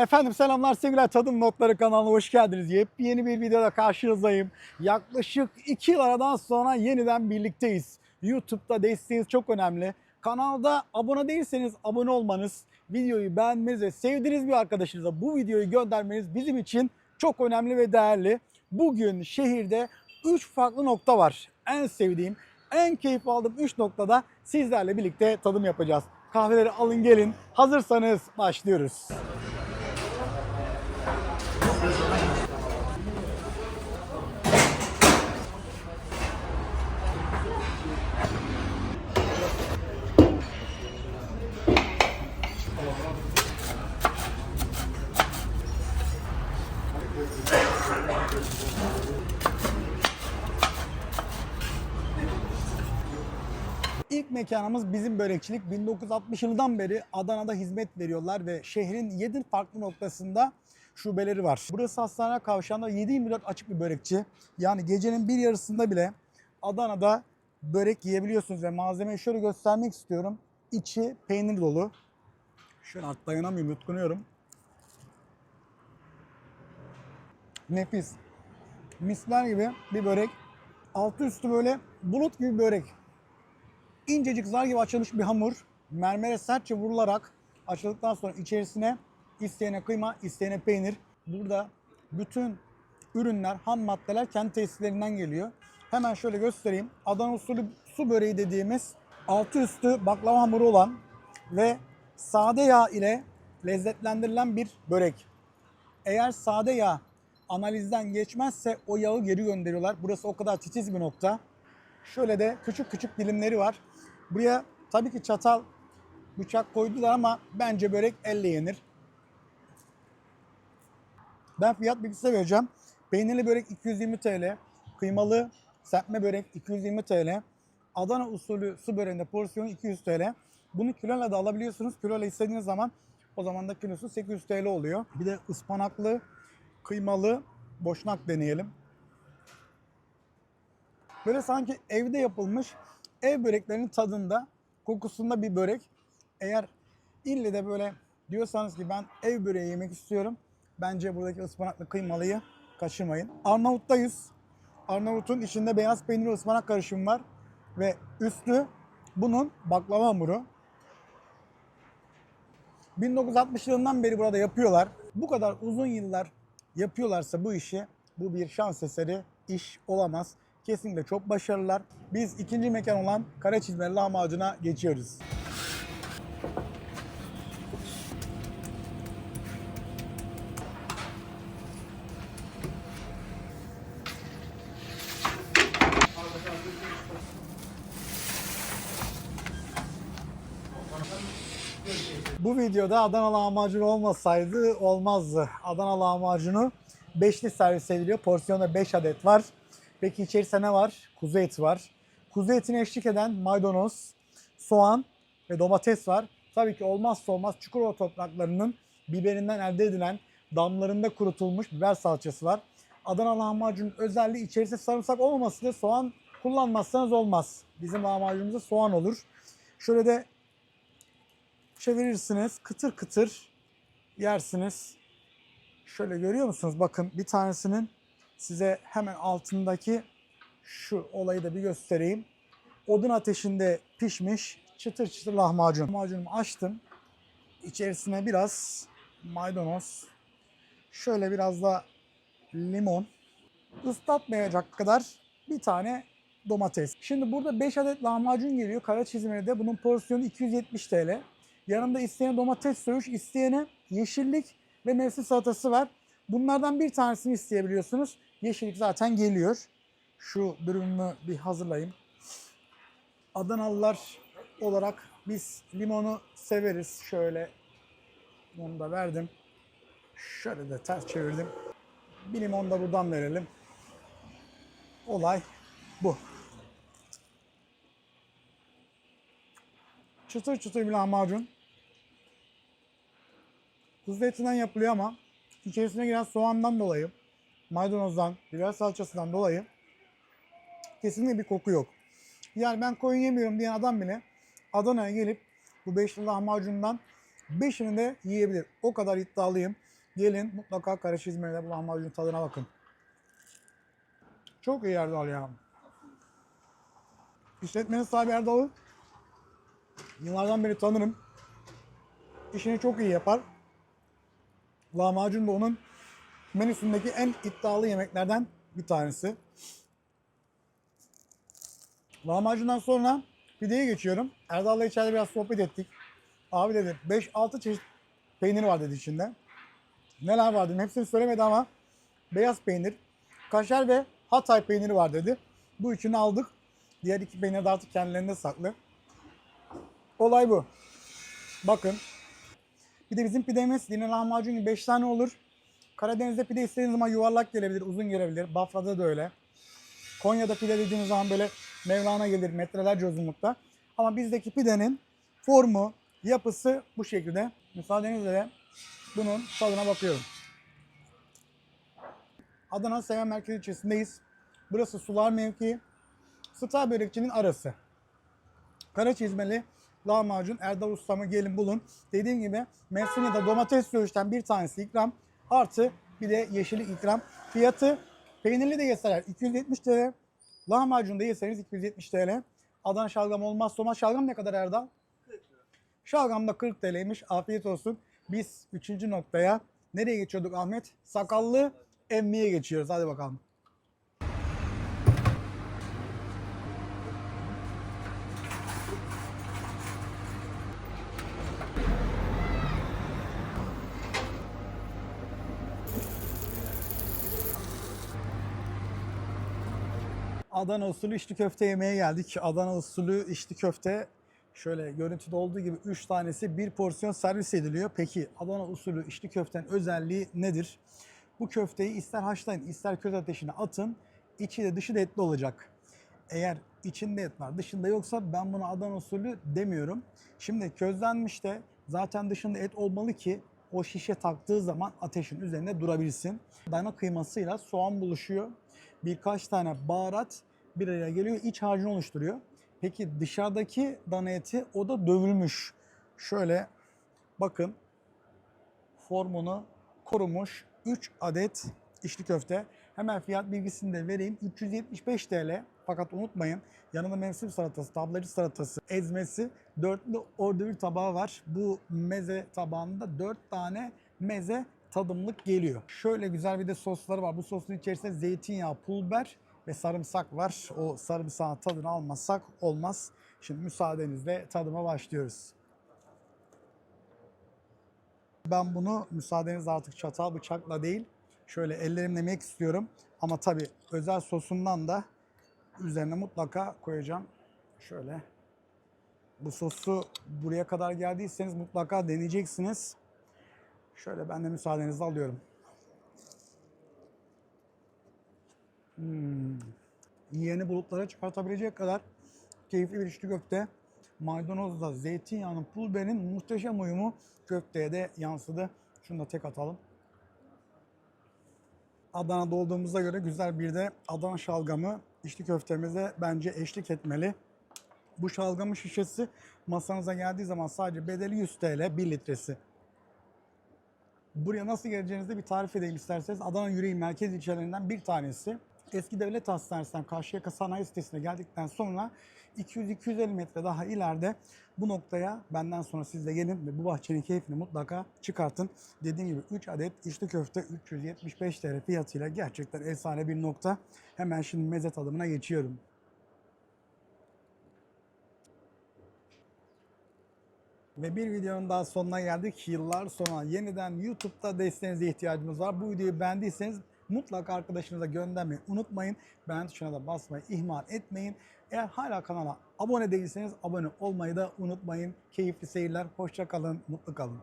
Efendim selamlar sevgiler Tadım Notları kanalına hoş geldiniz. Yepyeni bir videoda karşınızdayım. Yaklaşık 2 yıl aradan sonra yeniden birlikteyiz. YouTube'da desteğiniz çok önemli. Kanalda abone değilseniz abone olmanız, videoyu beğenmeniz ve sevdiğiniz bir arkadaşınıza bu videoyu göndermeniz bizim için çok önemli ve değerli. Bugün şehirde 3 farklı nokta var. En sevdiğim, en keyif aldığım 3 noktada sizlerle birlikte tadım yapacağız. Kahveleri alın gelin. Hazırsanız başlıyoruz. İlk mekanımız bizim börekçilik. 1960 yılından beri Adana'da hizmet veriyorlar ve şehrin 7 farklı noktasında şubeleri var. Burası hastane kavşağında 7-24 açık bir börekçi. Yani gecenin bir yarısında bile Adana'da börek yiyebiliyorsunuz ve malzemeyi şöyle göstermek istiyorum. İçi peynir dolu. Şöyle artık dayanamıyorum, yutkunuyorum. Nefis. Misler gibi bir börek. Altı üstü böyle bulut gibi bir börek incecik zar gibi açılmış bir hamur mermere sertçe vurularak açıldıktan sonra içerisine isteyene kıyma, isteyene peynir. Burada bütün ürünler, ham maddeler kendi tesislerinden geliyor. Hemen şöyle göstereyim. Adana usulü su böreği dediğimiz altı üstü baklava hamuru olan ve sade yağ ile lezzetlendirilen bir börek. Eğer sade yağ analizden geçmezse o yağı geri gönderiyorlar. Burası o kadar titiz bir nokta. Şöyle de küçük küçük dilimleri var. Buraya tabii ki çatal, bıçak koydular ama bence börek elle yenir. Ben fiyat bilgisi vereceğim. Peynirli börek 220 TL, kıymalı serpme börek 220 TL, Adana usulü su böreğinde porsiyonu 200 TL. Bunu kiloyla da alabiliyorsunuz. Kiloyla istediğiniz zaman o zaman da kilosu 800 TL oluyor. Bir de ıspanaklı, kıymalı boşnak deneyelim. Böyle sanki evde yapılmış ev böreklerinin tadında, kokusunda bir börek. Eğer ille de böyle diyorsanız ki ben ev böreği yemek istiyorum. Bence buradaki ıspanaklı kıymalıyı kaçırmayın. Arnavut'tayız. Arnavut'un içinde beyaz peynir ıspanak karışımı var. Ve üstü bunun baklava hamuru. 1960 yılından beri burada yapıyorlar. Bu kadar uzun yıllar yapıyorlarsa bu işi bu bir şans eseri iş olamaz. Kesinlikle çok başarılılar. Biz ikinci mekan olan Karaçizme lahmacuna geçiyoruz. Bu videoda Adana lahmacunu olmasaydı olmazdı. Adana lahmacunu beşli servis ediliyor. Porsiyonda 5 adet var. Peki içerisinde ne var? Kuzu eti var. Kuzu etine eşlik eden maydanoz, soğan ve domates var. Tabii ki olmazsa olmaz Çukurova topraklarının biberinden elde edilen damlarında kurutulmuş biber salçası var. Adana lahmacunun özelliği içerisinde sarımsak olmamasıyla soğan kullanmazsanız olmaz. Bizim lahmacunumuzda soğan olur. Şöyle de çevirirsiniz. Kıtır kıtır yersiniz. Şöyle görüyor musunuz? Bakın bir tanesinin size hemen altındaki şu olayı da bir göstereyim. Odun ateşinde pişmiş çıtır çıtır lahmacun. Lahmacunumu açtım. İçerisine biraz maydanoz, şöyle biraz da limon, ıslatmayacak kadar bir tane domates. Şimdi burada 5 adet lahmacun geliyor. Kara çizmede bunun porsiyonu 270 TL. Yanında isteyene domates söğüş, isteyene yeşillik ve mevsim salatası var. Bunlardan bir tanesini isteyebiliyorsunuz. Yeşillik zaten geliyor. Şu dürümümü bir hazırlayayım. Adanalılar olarak biz limonu severiz. Şöyle limonu da verdim. Şöyle de ters çevirdim. Bir limon da buradan verelim. Olay bu. Çıtır çıtır bir lahmacun. Kuzu etinden yapılıyor ama içerisine giren soğandan dolayı, maydanozdan, biber salçasından dolayı kesinlikle bir koku yok. Yani ben koyun yemiyorum diyen adam bile Adana'ya gelip bu beşli lahmacundan Beşini de yiyebilir. O kadar iddialıyım. Gelin mutlaka Karaş İzmir'de bu lahmacun tadına bakın. Çok iyi Erdal ya. İşletmenin sahibi Erdal'ı yıllardan beri tanırım. İşini çok iyi yapar. Lahmacun da onun menüsündeki en iddialı yemeklerden bir tanesi. Lahmacundan sonra pideye geçiyorum. Erdal'la içeride biraz sohbet ettik. Abi dedi 5-6 çeşit peynir var dedi içinde. Neler var dedim. Hepsini söylemedi ama beyaz peynir, kaşar ve Hatay peyniri var dedi. Bu üçünü aldık. Diğer iki peynir de artık kendilerinde saklı. Olay bu. Bakın. Bir de bizim pidemiz yine lahmacun gibi 5 tane olur. Karadeniz'de pide istediğiniz zaman yuvarlak gelebilir, uzun gelebilir. Bafra'da da öyle. Konya'da pide dediğiniz zaman böyle Mevlana gelir metrelerce uzunlukta. Ama bizdeki pidenin formu, yapısı bu şekilde. Müsaadenizle de bunun tadına bakıyorum. Adana Seven Merkez ilçesindeyiz. Burası Sular mevkii. Star Börekçi'nin arası. Karaçizmeli lahmacun Erdal Ustam'ı gelin bulun. Dediğim gibi mevsim ya da domates söğüşten bir tanesi ikram. Artı bir de yeşili ikram. Fiyatı peynirli de yeseler 270 TL. Lahmacun da yeseniz 270 TL. Adana şalgam olmazsa olmaz. Şalgam ne kadar Erdal? Şalgam da 40 TL'ymiş. Afiyet olsun. Biz 3. noktaya nereye geçiyorduk Ahmet? Sakallı emmiye geçiyoruz. Hadi bakalım. Adana usulü içli köfte yemeye geldik. Adana usulü içli köfte şöyle görüntüde olduğu gibi 3 tanesi bir porsiyon servis ediliyor. Peki Adana usulü içli köftenin özelliği nedir? Bu köfteyi ister haşlayın ister köz ateşine atın. içi de dışı da etli olacak. Eğer içinde et var dışında yoksa ben bunu Adana usulü demiyorum. Şimdi közlenmiş de zaten dışında et olmalı ki o şişe taktığı zaman ateşin üzerinde durabilsin. Dana kıymasıyla soğan buluşuyor. Birkaç tane baharat bir araya geliyor, iç harcını oluşturuyor. Peki dışarıdaki dana eti o da dövülmüş. Şöyle bakın formunu korumuş 3 adet içli köfte. Hemen fiyat bilgisini de vereyim. 375 TL. Fakat unutmayın yanında mevsim salatası, tablacı salatası, ezmesi, dörtlü ordövür tabağı var. Bu meze tabağında 4 tane meze tadımlık geliyor. Şöyle güzel bir de sosları var. Bu sosun içerisinde zeytinyağı, pul biber ve sarımsak var. O sarımsağın tadını almazsak olmaz. Şimdi müsaadenizle tadıma başlıyoruz. Ben bunu müsaadenizle artık çatal bıçakla değil şöyle ellerimle yemek istiyorum. Ama tabi özel sosundan da üzerine mutlaka koyacağım. Şöyle. Bu sosu buraya kadar geldiyseniz mutlaka deneyeceksiniz. Şöyle ben de müsaadenizi alıyorum. Hmm. Yiyeni bulutlara çıkartabilecek kadar keyifli bir içli köfte. Maydanozla zeytinyağının pul muhteşem uyumu köfteye de yansıdı. Şunu da tek atalım. Adana'da olduğumuza göre güzel bir de Adana şalgamı içli köftemize bence eşlik etmeli. Bu şalgamın şişesi masanıza geldiği zaman sadece bedeli 100 TL 1 litresi. Buraya nasıl geleceğinizde bir tarif edeyim isterseniz. Adana Yüreği merkez ilçelerinden bir tanesi. Eski Devlet Hastanesi'nden Karşıyaka Sanayi Sitesi'ne geldikten sonra 200-250 metre daha ileride bu noktaya benden sonra siz de gelin ve bu bahçenin keyfini mutlaka çıkartın. Dediğim gibi 3 adet içli köfte 375 TL fiyatıyla gerçekten efsane bir nokta. Hemen şimdi meze tadımına geçiyorum. Ve bir videonun daha sonuna geldik. Yıllar sonra yeniden YouTube'da desteğinize ihtiyacımız var. Bu videoyu beğendiyseniz mutlaka arkadaşınıza göndermeyi unutmayın. Beğen tuşuna da basmayı ihmal etmeyin. Eğer hala kanala abone değilseniz abone olmayı da unutmayın. Keyifli seyirler, hoşça kalın, mutlu kalın.